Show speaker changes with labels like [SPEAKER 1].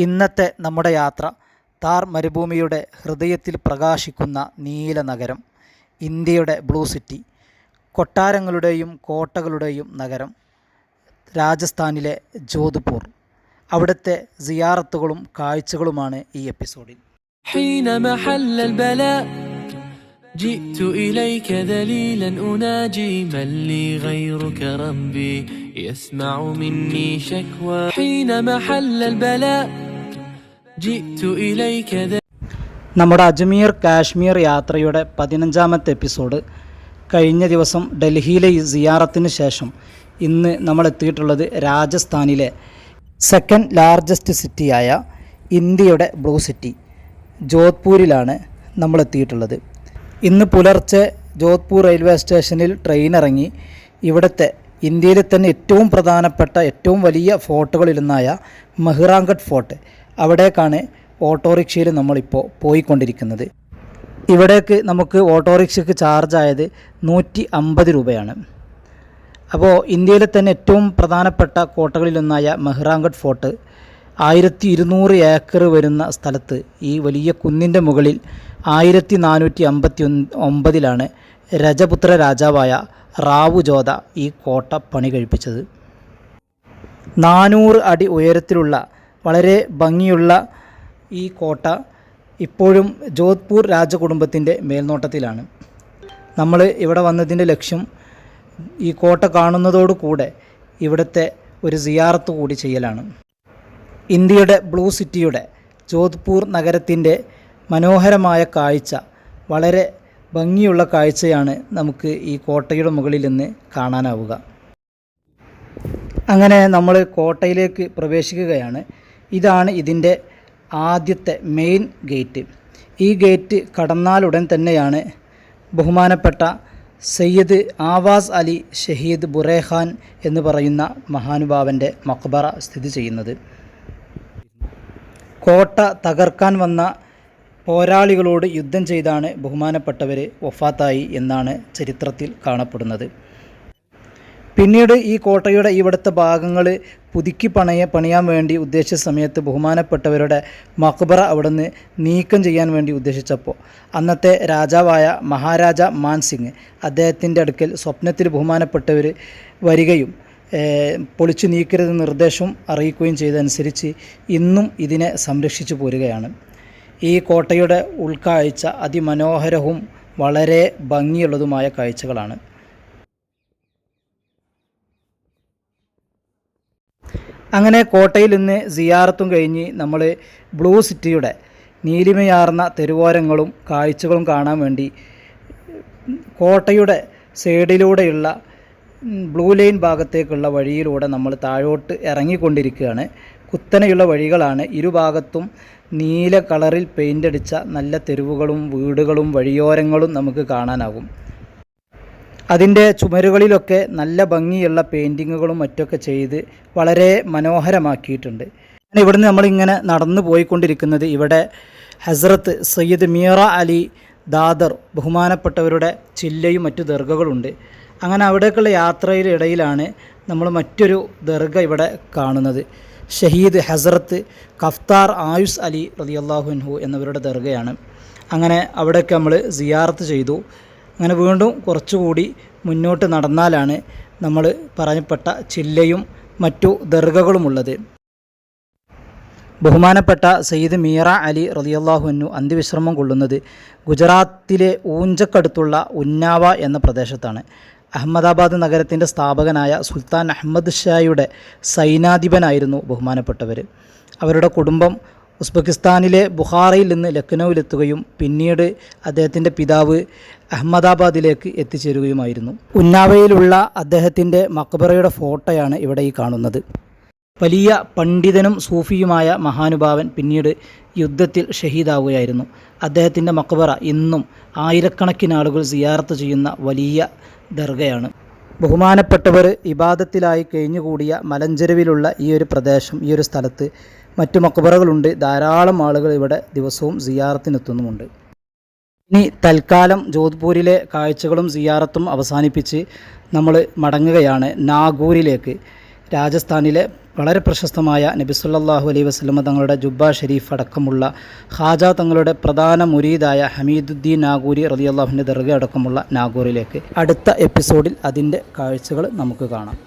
[SPEAKER 1] ഇന്നത്തെ നമ്മുടെ യാത്ര താർ മരുഭൂമിയുടെ ഹൃദയത്തിൽ പ്രകാശിക്കുന്ന നീല നഗരം ഇന്ത്യയുടെ ബ്ലൂ സിറ്റി കൊട്ടാരങ്ങളുടെയും കോട്ടകളുടെയും നഗരം രാജസ്ഥാനിലെ ജോധ്പൂർ അവിടുത്തെ സിയാറത്തുകളും കാഴ്ചകളുമാണ് ഈ എപ്പിസോഡിൽ
[SPEAKER 2] حين محل البلاء جئت إليك ذليلا أناجي من لي غيرك ربي يسمع مني شكوى حين محل البلاء جئت إليك ذليلا
[SPEAKER 1] നമ്മുടെ അജ്മീർ കാശ്മീർ യാത്രയുടെ പതിനഞ്ചാമത്തെ എപ്പിസോഡ്. കഴിഞ്ഞ ദിവസം ഡൽഹിയിലെ സിയാറത്തിന് ശേഷം ഇന്ന് നമ്മൾ എത്തിയിട്ടുള്ളത് രാജസ്ഥാനിലെ സെക്കൻഡ് ലാർജസ്റ്റ് സിറ്റിയായ ഇന്ത്യയുടെ ബ്ലൂ സിറ്റി ജോധ്പൂരിലാണ് നമ്മൾ എത്തിയിട്ടുള്ളത്. ഇന്ന് പുലർച്ചെ ജോധ്പൂർ റെയിൽവേ സ്റ്റേഷനിൽ ട്രെയിൻ ഇറങ്ങി. ഇവിടുത്തെ ഇന്ത്യയിലെ തന്നെ ഏറ്റവും പ്രധാനപ്പെട്ട ഏറ്റവും വലിയ ഫോർട്ടുകളിലൊന്നായ മെഹ്റാങ്കട്ട് ഫോർട്ട്. അവിടേക്കാണ് ഓട്ടോറിക്ഷയിൽ നമ്മളിപ്പോൾ പോയിക്കൊണ്ടിരിക്കുന്നത്. ഇവിടേക്ക് നമുക്ക് ഓട്ടോറിക്ഷയ്ക്ക് ചാർജായത് നൂറ്റി അമ്പത് രൂപയാണ്. അപ്പോൾ ഇന്ത്യയിലെ തന്നെ ഏറ്റവും പ്രധാനപ്പെട്ട കോട്ടകളിലൊന്നായ മെഹ്റാങ്കട്ട് ഫോർട്ട് ആയിരത്തി ഇരുന്നൂറ് ഏക്കർ വരുന്ന സ്ഥലത്ത് ഈ വലിയ കുന്നിന്റെ മുകളിൽ ആയിരത്തി നാനൂറ്റി അമ്പത്തി ഒമ്പതിലാണ് രജപുത്ര രാജാവായ റാവു ജോത ഈ കോട്ട പണി കഴിപ്പിച്ചത്. നാനൂറ് അടി ഉയരത്തിലുള്ള വളരെ ഭംഗിയുള്ള ഈ കോട്ട ഇപ്പോഴും ജോധ്പൂർ രാജകുടുംബത്തിന്റെ മേൽനോട്ടത്തിലാണ്. നമ്മൾ ഇവിടെ വന്നതിന്റെ ലക്ഷ്യം ഈ കോട്ട കാണുന്നതോടുകൂടെ ഇവിടുത്തെ ഒരു സിയാറത്ത് കൂടി ചെയ്യലാണ്. ഇന്ത്യയുടെ ബ്ലൂ സിറ്റിയുടെ ജോധ്പൂർ നഗരത്തിന്റെ മനോഹരമായ കാഴ്ച. വളരെ ഭംഗിയുള്ള കാഴ്ചയാണ് നമുക്ക് ഈ കോട്ടയുടെ മുകളിൽ നിന്ന് കാണാനാവുക. അങ്ങനെ നമ്മൾ കോട്ടയിലേക്ക് പ്രവേശിക്കുകയാണ്. ഇതാണ് ഇതിന്റെ ആദ്യത്തെ മെയിൻ ഗേറ്റ് ഈ ഗേറ്റ് കടന്നാലുടൻ തന്നെയാണ് ബഹുമാനപ്പെട്ട സയ്യിദ് ആവാസ് അലി ഷഹീദ് ബുറേഖാൻ എന്ന് പറയുന്ന മഹാനുഭാവന്റെ മക്ബറ സ്ഥിതി ചെയ്യുന്നത്. കോട്ട തകർക്കാൻ വന്ന പോരാളികളോട് യുദ്ധം ചെയ്താണ് ബഹുമാനപ്പെട്ടവർ വഫാത്തായി എന്നാണ് ചരിത്രത്തിൽ കാണപ്പെടുന്നത്. പിന്നീട് ഈ കോട്ടയുടെ ഇവിടുത്തെ ഭാഗങ്ങൾ പുതുക്കി പണയ പണിയാൻ വേണ്ടി ഉദ്ദേശിച്ച സമയത്ത് ബഹുമാനപ്പെട്ടവരുടെ മക്ബറ അവിടുന്ന് നീക്കം ചെയ്യാൻ വേണ്ടി ഉദ്ദേശിച്ചപ്പോൾ അന്നത്തെ രാജാവായ മഹാരാജ മാൻസിംഗ് അദ്ദേഹത്തിന്റെ അടുക്കൽ സ്വപ്നത്തിൽ ബഹുമാനപ്പെട്ടവർ വരികയും പൊളിച്ചു നീക്കരുത് നിർദ്ദേശം അറിയിക്കുകയും ചെയ്തതനുസരിച്ച് ഇന്നും ഇതിനെ സംരക്ഷിച്ചു പോരുകയാണ്. ഈ കോട്ടയുടെ ഉൾക്കാഴ്ച അതിമനോഹരവും വളരെ ഭംഗിയുള്ളതുമായ കാഴ്ചകളാണ്. അങ്ങനെ കോട്ടയിൽ നിന്ന് സിയാറത്തും കഴിഞ്ഞ് നമ്മൾ ബ്ലൂ സിറ്റിയുടെ നീലിമയാർന്ന തെരുവോരങ്ങളും കാഴ്ചകളും കാണാൻ വേണ്ടി കോട്ടയുടെ സൈഡിലൂടെയുള്ള ബ്ലൂ ലൈൻ ഭാഗത്തേക്കുള്ള വഴിയിലൂടെ നമ്മൾ താഴോട്ട് ഇറങ്ങിക്കൊണ്ടിരിക്കുകയാണ്. കുത്തനെയുള്ള വഴികളാണ്. ഇരുഭാഗത്തും നീല കളറിൽ പെയിന്റ് അടിച്ച നല്ല തെരുവുകളും വീടുകളും വഴിയോരങ്ങളും നമുക്ക് കാണാനാകും. അതിന്റെ ചുമരുകളിലൊക്കെ നല്ല ഭംഗിയുള്ള പെയിന്റിങ്ങുകളും മറ്റൊക്കെ ചെയ്ത് വളരെ മനോഹരമാക്കിയിട്ടുണ്ട്. ഇവിടുന്ന് നമ്മളിങ്ങനെ നടന്നു പോയിക്കൊണ്ടിരിക്കുന്നത് ഇവിടെ ഹസ്രത്ത് സയ്യിദ് മീറ അലി ദാദർ ബഹുമാനപ്പെട്ടവരുടെ ചില്ലയും മറ്റു ദർഗകളുണ്ട്. അങ്ങനെ അവിടേക്കുള്ള യാത്രയുടെ ഇടയിലാണ് നമ്മൾ മറ്റൊരു ദർഗ ഇവിടെ കാണുന്നത്. ഷഹീദ് ഹസ്രത്ത് കഫ്താർ ആയുസ് അലി റതിയല്ലാഹുൻഹു എന്നിവരുടെ ദർഗയാണ്. അങ്ങനെ അവിടെയൊക്കെ നമ്മൾ സിയാർത്ത് ചെയ്തു. അങ്ങനെ വീണ്ടും കുറച്ചുകൂടി മുന്നോട്ട് നടന്നാലാണ് നമ്മൾ പറഞ്ഞപ്പെട്ട ചില്ലയും മറ്റു ദർഗകളുമുള്ളത് ബഹുമാനപ്പെട്ട സയ്യിദ് മീറ അലി റളിയല്ലാഹുവിനു അന്ത്യവിശ്രമം കൊള്ളുന്നത് ഗുജറാത്തിലെ ഊഞ്ചക്കടുത്തുള്ള ഉന്നാവ എന്ന പ്രദേശത്താണ്. അഹമ്മദാബാദ് നഗരത്തിന്റെ സ്ഥാപകനായ സുൽത്താൻ അഹമ്മദ് ഷായുടെ സൈനാധിപനായിരുന്നു ബഹുമാനപ്പെട്ടവർ. അവരുടെ കുടുംബം ഉസ്ബെക്കിസ്ഥാനിലെ ബുഹാറയിൽ നിന്ന് ലക്നൌവിലെത്തുകയും പിന്നീട് അദ്ദേഹത്തിന്റെ പിതാവ് അഹമ്മദാബാദിലേക്ക് എത്തിച്ചേരുകയുമായിരുന്നു. ഉന്നാവയിലുള്ള അദ്ദേഹത്തിന്റെ മക്ബറയുടെ ഫോട്ടോയാണ് ഇവിടെ ഈ കാണുന്നത്. വലിയ പണ്ഡിതനും സൂഫിയുമായ മഹാനുഭാവൻ പിന്നീട് യുദ്ധത്തിൽ ഷഹീദാവുകയായിരുന്നു. അദ്ദേഹത്തിന്റെ മക്ബറ ഇന്നും ആയിരക്കണക്കിന് ആളുകൾ സിയാർത്ത് ചെയ്യുന്ന വലിയ ദർഗയാണ്. ബഹുമാനപ്പെട്ടവർ ഇബാദത്തിലായി കഴിഞ്ഞുകൂടിയ മലഞ്ചെരുവിലുള്ള ഈ ഒരു പ്രദേശം ഈ ഒരു സ്ഥലത്ത് മറ്റു മക്ബറകളുണ്ട്. ധാരാളം ആളുകൾ ഇവിടെ ദിവസവും സിയാറത്തിനെത്തുന്നുമുണ്ട്. ഇനി തൽക്കാലം ജോധ്പൂരിലെ കാഴ്ചകളും സിയാറത്തും അവസാനിപ്പിച്ച് നമ്മൾ മടങ്ങുകയാണ് നാഗൂരിലേക്ക്. രാജസ്ഥാനിലെ വളരെ പ്രശസ്തമായ നബി അലൈ അലൈഹി വസല്ലമ തങ്ങളുടെ ജുബ്ബ ഷെരീഫ് അടക്കമുള്ള ഖാജ തങ്ങളുടെ പ്രധാന മുരീദായ ഹമീദുദ്ദീൻ നാഗൂരി റതിയല്ലാഹുവിന്റെ ദർഗ അടക്കമുള്ള നാഗൂറിലേക്ക് അടുത്ത എപ്പിസോഡിൽ അതിന്റെ കാഴ്ചകൾ നമുക്ക് കാണാം.